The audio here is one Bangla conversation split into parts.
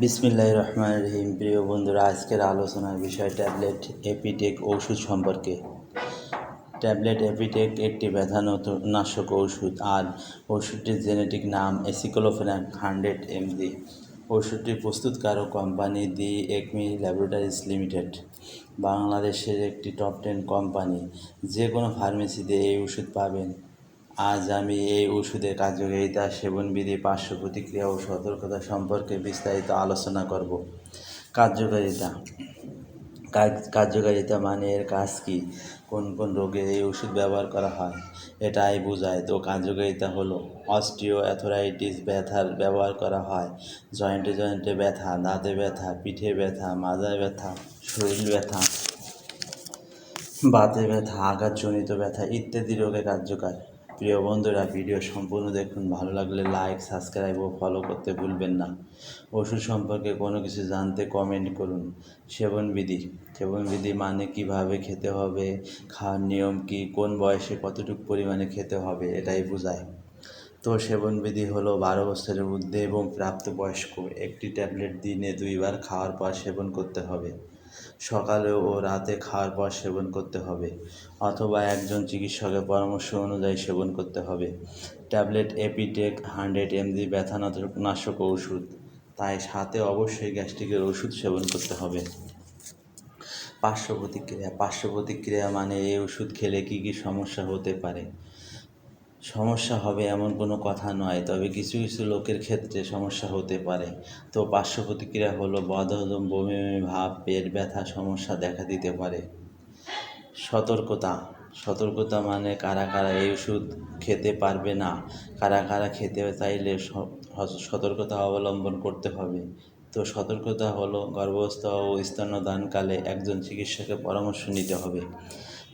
বিসমিল্লাহ রহমান রহিম। প্রিয় বন্ধুরা, আজকের আলোচনার বিষয় ট্যাবলেট এপিটেক ওষুধ সম্পর্কে। ট্যাবলেট এপিটেক একটি ব্যথানাশক ওষুধ, আর ওষুধটির জেনেটিক নাম এসিক্লোফেনাক হান্ড্রেড এমজি ওষুধটি প্রস্তুতকারক company the ACME laboratories limited. বাংলাদেশের একটি টপ টেন কোম্পানি। যে কোনো ফার্মেসিতে এই ওষুধ পাবেন। আজ আমি এই ওষুধের কার্যকারিতা, সেবনবিধি, পার্শ্ব প্রতিক্রিয়া ও সতর্কতা সম্পর্কে বিস্তারিত আলোচনা করব। কার্যকারিতা। কার্যকারিতা মানে এর কাজ কি? কোন কোন রোগে এই ওষুধ ব্যবহার করা হয়? এটাই বোঝায়। তো কার্যকারিতা হলো অস্টিও অ্যাথোরাইটিস ব্যথার ব্যবহার করা হয়। জয়েন্টে জয়েন্টে ব্যথা, দাঁতে ব্যথা, পিঠে ব্যথা, মাজায় ব্যথা, শরীর ব্যথা, বাতে ব্যথা, আঘাতজনিত ব্যথা ইত্যাদি রোগে কার্যকর। প্রিয় বন্ধুরা, ভিডিও সম্পূর্ণ দেখুন। ভালো লাগলে লাইক সাবস্ক্রাইব ও ফলো করতে ভুলবেন না। ওষুধ সম্পর্কে কোনো কিছু জানতে কমেন্ট করুন। সেবনবিধি সেবনবিধি মানে কীভাবে খেতে হবে, খাওয়ার নিয়ম কি, কোন বয়সে কতটুকু পরিমাণে খেতে হবে, এটাই বোঝায়। তো সেবনবিধি হলো বারো বছরের ঊর্ধ্বে এবং প্রাপ্তবয়স্ক। একটি ট্যাবলেট দিনে দুইবার খাওয়ার পর সেবন করতে হবে। সকালে ও রাতে খাওয়ার পর সেবন করতে হবে, অথবা একজন চিকিৎসকের পরামর্শ অনুযায়ী সেবন করতে হবে। ট্যাবলেট, এপিটেক, হান্ড্রেড এমজি ব্যথানাশক ওষুধ তাই সাথে অবশ্যই গ্যাস্ট্রিকের ওষুধ সেবন করতে হবে। পার্শ্ব প্রতিক্রিয়া পার্শ্ব প্রতিক্রিয়া মানে এই ওষুধ খেলে কী কী সমস্যা হতে পারে? সমস্যা হবে এমন কোনো কথা নয়, তবে কিছু কিছু লোকের ক্ষেত্রে সমস্যা হতে পারে। তো পার্শ্ব প্রতিক্রিয়া হলো বদহজম, বমি বমি, ভাব, পেট ব্যথা, সমস্যা দেখা দিতে পারে। সতর্কতা। সতর্কতা মানে কারা কারা এই ওষুধ খেতে পারবে না, কারা কারা খেতে চাইলে সতর্কতা অবলম্বন করতে হবে। তো সতর্কতা হলো গর্ভস্থ ও স্তন্যদানকালে একজন চিকিৎসকের পরামর্শ নিতে হবে।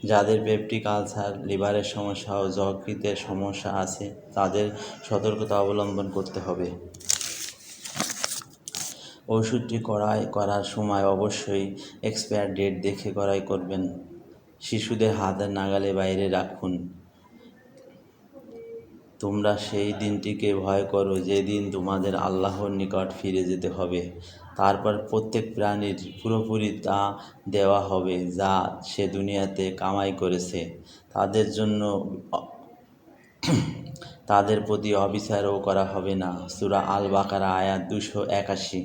যাদের পেপটিক আলসার লিভারের সমস্যা ও যকৃতের সমস্যা আছে, তাদের সতর্কতা অবলম্বন করতে হবে। ওষুধটি কড়াই করার সময় অবশ্যই এক্সপায়ার ডেট দেখে কড়াই করবেন। শিশুদের হাতের নাগালে বাইরে রাখুন। তোমরা সেই দিনটিকে ভয় করো, যেদিন তোমাদের আল্লাহর নিকট ফিরে যেতে হবে। তারপর প্রত্যেক প্রাণীর পুরোপুরি তা দেওয়া হবে, যা সে দুনিয়াতে কামাই করেছে। তাদের জন্য তাদের প্রতি অবিচারও করা হবে না। সুরা আল বাকারা আয়াত দুশো একাশি।